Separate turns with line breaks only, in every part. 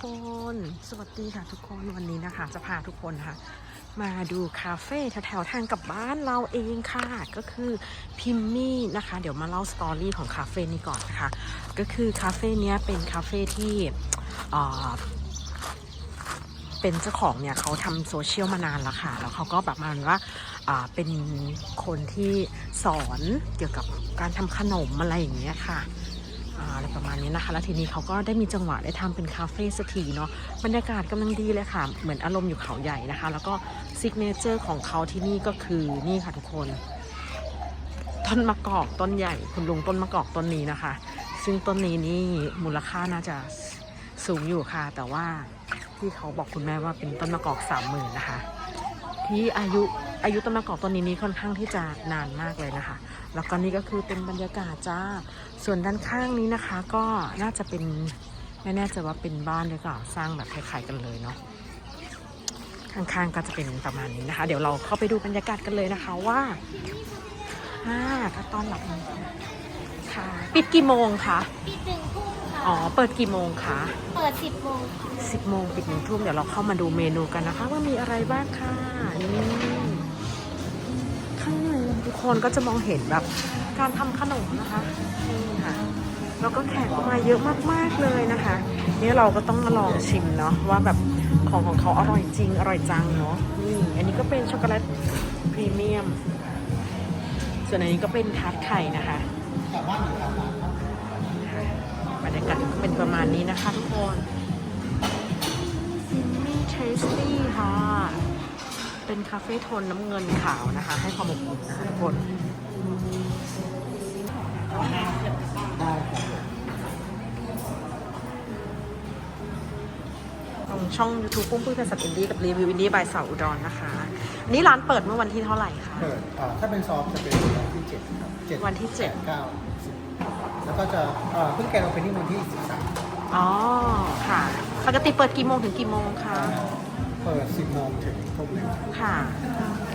คนสวัสดีค่ะทุกคนวันนี้นะคะ จะพาทุกคนนะคะมาดูคาเฟ่แถวๆทางกลับบ้านเราเองค่ะ ก็คือพิมมี่นะคะ เดี๋ยวมาเล่าสตอรี่ของคาเฟ่นี้ก่อนนะคะ ก็คือคาเฟ่เนี้ยเป็นคาเฟ่ที่เอ่อเป็นเจ้าของเนี่ยเขาทำโซเชียลมานานแล้วค่ะ แล้วเขาก็แบบมาณว่าอ่าเป็นคนที่สอนเกี่ยวกับการทำขนมอะไรอย่างเงี้ยค่ะ อะไรประมาณนี้นะคะ แล้วทีนี้เขาก็ได้มีจังหวะได้ทำเป็นคาเฟ่สักทีเนาะบรรยากาศกำลังดีเลยค่ะ เหมือนอารมณ์อยู่เขาใหญ่นะคะ แล้วก็ซิกเนเจอร์ของเขาที่นี่ก็คือนี่ค่ะทุกคน ต้นมะกอกต้นใหญ่ คุณลุงต้นมะกอกต้นนี้นะคะ ซึ่งต้นนี้นี่มูลค่าน่าจะสูงอยู่ค่ะ แต่ว่าที่เขาบอกคุณแม่ว่าเป็นต้นมะกอกสามหมื่นนะคะ ที่อายุ อายุต้นมะกอกต้นนี้นี่ค่อนข้างที่จะนานมากเลยนะคะ แล้วก็นี่ก็คือเป็นบรรยากาศจ้า ส่วนด้านข้างนี้นะคะ ก็น่าจะเป็นไม่แน่ใจว่าเป็นบ้านหรือเปล่าสร้างแบบคล้ายๆกันเลยเนาะข้างๆก็จะเป็นประมาณนี้นะคะ เดี๋ยวเราเข้าไปดูบรรยากาศกันเลยนะคะว่าอ่าถ้าต้อนรับนี้ค่ะ ปิดกี่โมงคะ
ปิดหนึ่งทุ่มค่ะ
อ๋อเปิดกี่โมงคะ
เปิดสิบโมงค่ะ
สิบโมงปิดหนึ่งทุ่มเดี๋ยวเราเข้ามาดูเมนูกันนะคะ ว่ามีอะไรบ้างค่ะนี่ข้างใน ทุกคนก็จะมองเห็นแบบการทำขนมนะคะนี่ค่ะแล้วก็แขกมาเยอะมากๆเลยนะคะนี่เราก็ต้องมาลองชิมเนาะว่าแบบของของเขาอร่อยจริงอร่อยจังเนาะนี่อันนี้ก็เป็นช็อกโกแลตพรีเมียม ส่วนอันนี้ก็เป็นทาร์ตไข่นะคะบรรยากาศก็เป็นประมาณนี้นะคะทุกคนซิมมี่เทสตี้ค่ะ เป็นคาเฟ่โทนน้ำเงินขาวนะคะ ให้ความอบอุ่นนะคะทุกคนตรงช่อง YouTube ปุ้มปุ้ยภาษาอินดี้กับรีวิวอินดี้บายสาวอุดรนะคะอันนี่ร้านเปิดเมื่อวันที่เท่าไหร่คะ
เปิดอ่าถ้าเป็นซอฟต์จะเป็นวันที่เจ็ดครับเจ็ด
วันที่เจ็ด
แปเก้าสิบแล้วก็จะอ่าเพิ่งแกนโอเพนนิ่งวันที่สิบสาม
อ๋อ ค่ะ ปกติเปิดกี่โมงถึงกี่โมงคะ
เปิดสิบโมงถึงทุ่มหนึ่ง
ค่ะ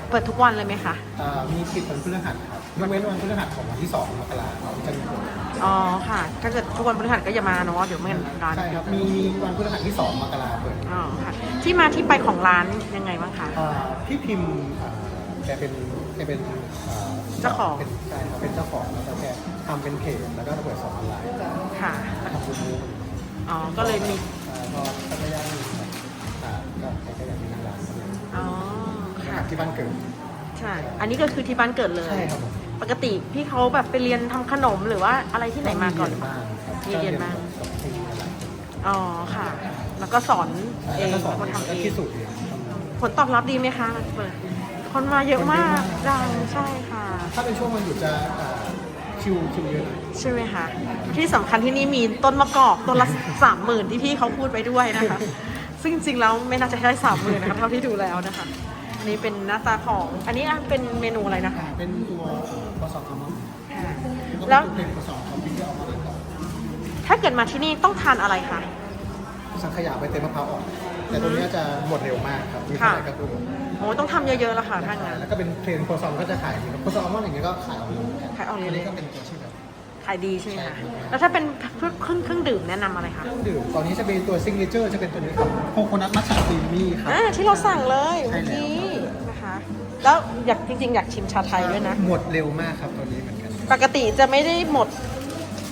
เปิดทุกวันเลยไหมคะ
อ่ามีปิดวันพฤหัสครับยกเว้นวันพฤหัสของวันที่สองมกราคมจะมีคน
อ๋อค่ะ ถ้าเกิดทุกวันพฤหัสก็อย่ามาเนาะเดี๋ยวไม่งั้นร้าน
ใช่ครับมีมีวันพฤหัสที่สองมกราคมเปิด
อ๋อค่ะ ที่มาที่ไปของร้านยังไงบ้างคะ
อ่าพี่พิมพ์อ่าแกเป็นแกเป็นอ่
เจ้าของ
เป็นใช่ครับเป็นเจ้าของแล้วก็แกทำเป็นเพจแล้วก็เปิดสอนออนไลน์
ค่ะ
ทำยูทูบ
อ๋อก็เลยมี
อ่าก็ก็ไม่ยากมีครับอ่า ก็แกก็อยากมีร้าน
อ๋อค่ะ
ที่บ้านเกิด
ใช่อันนี้ก็คือที่บ้านเกิดเลย
ใช่ครับผม
ปกติพี่เขาแบบไปเรียนทำขนมหรือว่าอะไรที่ไหนมาก่อน
บ้างครับ
มีเรียนบ้าง
ก็เรียนบ้าง
อ๋อค่ะ แล้วก็สอนเอง
แล้วก็สอน
คนทำเอ
แล้ว
ง
ที่สุดเนี่ย
ผลตอบรับดีไหมคะเปิดคนมาเยอะมากดังใช่ค่ะ
ถ้าเป็นช่วงวันหยุดจะอ่าคิวคิวเยอะหน่อย
ใช่ไหมคะที่สำคัญที่นี่มีต้นมะกอกต้นละสามหมื่นที่พี่เขาพูดไปด้วยนะคะ ซึ่งจริงๆแล้วไม่น่าจะได้สามหมื่นนะคะเท่าที่ดูแล้วนะคะอันนี้เป็นหน้าตาของอันนี้เป็นเมนูอะไรนะคะ
เป็นตัวกระสอบทำมั้ง
ค่ะ
แล้
แล้วว
เป็นกระสอบทำพิ้งเอามาเลยครับ
ถ้าเกิดมาที่นี่ต้องทานอะไรคะ
สังขยาไปเต็มมะพร้าวอ่อนแต่ตัวเนี้ยจะหมดเร็วมากครับมีเท่าไหร่ก็คือ
โอ้ต้องทำเยอะๆแล้วค่ะถ้างั้น
แล้วก็เป็นเทรนโครซองก็จะขายดีครับโครซองอัลมอนด์อย่างเงี้ยก็ขายออกเลยเหมือนกัน
ขายออกเลย
นนี้ก็เป็นตัวชื่อแบบ
ขายดีใช่ไหมคะแล้วถ้าเป็นเครื่องเครื่องเครื่องดื่มแนะนำอะไรคะ
เครื่องดื่มตอนนี้จะเป็นตัวซิงเกิลเจอร์จะเป็นตัวนี้ครับโคโคนัทมัทฉะครีมมี่ครับ
อ่าที่เราสั่งเลย
ใช่
เมื่อ
แล้ว
กี้นะคะ แล้วอยากจริง ๆ อยากชิมชาไทยด้วยนะ
หมดเร็วมากครับตัวนี้เหมือนกัน
ปกติจะไม่ได้หมด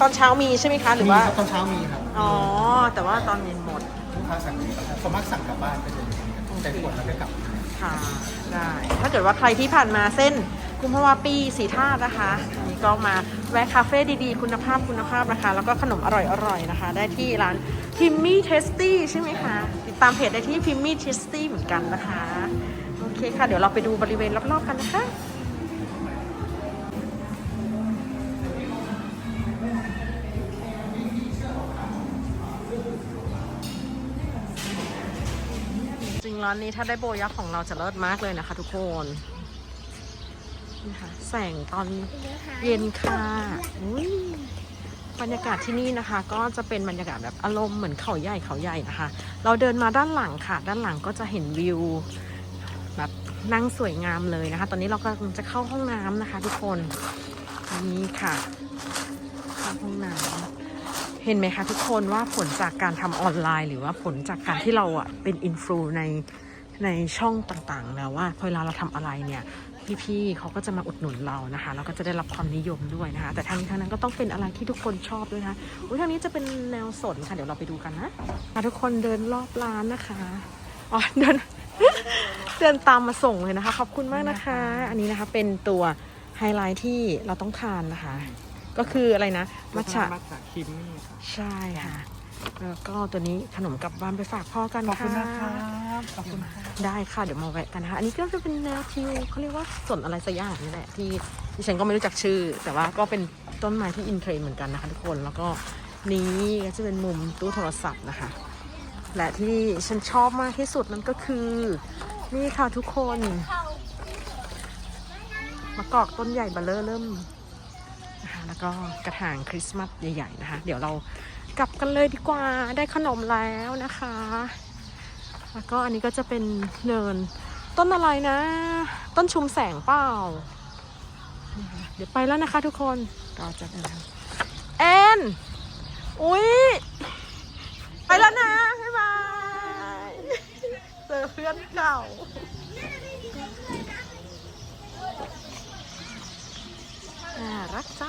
ตอนเช้ามีใช่ไหมคะ หรือว่า
มีครับตอนเช้ามีครับ
อ๋อ แต่ว่าตอนเย็นหมด
ลูกค้าสั่งดีครับสามารถสั่งกลับบ้านไปเลยใส่ขวดแล้วก็กลับ
ค่ะ ได้ ถ้าเกิดว่าใครที่ผ่านมาเส้น กุมภาวะปีสีท่าตุนะคะอันนี้ก็มาแวะคาเฟ่ดีๆ คุณภาพคุณภาพนะคะ แล้วก็ขนมอร่อยๆนะคะ ได้ที่ร้านพิมมี่เทสตี้ใช่ไหมคะ ติดตามเพจได้ที่พิมมี่เทสตี้เหมือนกันนะคะ โอเคค่ะ เดี๋ยวเราไปดูบริเวณรอบๆกันนะคะจริงร้านนี้ถ้าได้โบยักษ์ของเราจะเลิศมากเลยนะคะทุกคน คะ แสงตอนเย็นค่ะอุ๊ยบรรยากาศที่นี่นะคะ ก็จะเป็นบรรยากาศแบบอารมณ์เหมือนเขาใหญ่เขาใหญ่นะคะ เราเดินมาด้านหลังค่ะ ด้านหลังก็จะเห็นวิวแบบนั่งสวยงามเลยนะคะ ตอนนี้เรากำลังจะเข้าห้องน้ำนะคะ ทุกคนนี่ค่ะเข้าห้องน้ำเห็นไหมคะทุกคนว่าผลจากการทำออนไลน์ หรือว่าผลจากการที่เราอะเป็นอินฟลูในในช่องต่างๆ แล้วว่าพอเวลาเราทำอะไรเนี่ย พี่ๆเขาก็จะมาอุดหนุนเรานะคะแล้วก็จะได้รับความนิยมด้วยนะคะ แต่ทางนี้ทางนั้นก็ต้องเป็นอะไรที่ทุกคนชอบด้วยนะคะอุ้ยทางนี้จะเป็นแนวสนค่ะเดี๋ยวเราไปดูกันนะมาทุกคนเดินรอบร้านนะคะอ๋อเดินเดินตามมาส่งเลยนะคะ ขอบคุณมากนะคะ อันนี้นะคะเป็นตัวไฮไลท์ที่เราต้องทานนะคะ ก็คืออะไรนะมัทฉะ
มัทฉะครีมมี่ครับ
ใช่ค่ะ แล้วก็ตัวนี้ขนมกลับบ้านไปฝากพ่อกัน
ขอบคุณ
ค่ะ
นะครับขอบคุณครับ
ได้ค่ะเดี๋ยวมาแวะกันนะคะ อันนี้ก็จะเป็นแนวทิวเขาเรียกว่าสนอะไรสักอย่างนี่แหละที่ดิฉันก็ไม่รู้จักชื่อ แต่ว่าก็เป็นต้นไม้ที่อินเทรนด์เหมือนกันนะคะทุกคนแล้วก็นี้ก็จะเป็นมุมตู้โทรศัพท์นะคะ และที่ฉันชอบมากที่สุดนั่นก็คือ นี่ค่ะทุกคนมะกอกต้นใหญ่เบลเลอร์เริ่มนะคะแล้วก็กระถางคริสต์มาสใหญ่ ๆ นะคะ เดี๋ยวเรา กลับกันเลยดีกว่าได้ขนมแล้วนะคะ แล้วก็อันนี้ก็จะเป็นเนิน ต้นอะไรนะ ต้นชุมแสงเปล่า เดี๋ยวไปแล้วนะคะทุกคนราจะเดินแอนอุ๊ยไปแล้วนะบ๊ายบายเจอเพื่อนเก่าน่ารักจัง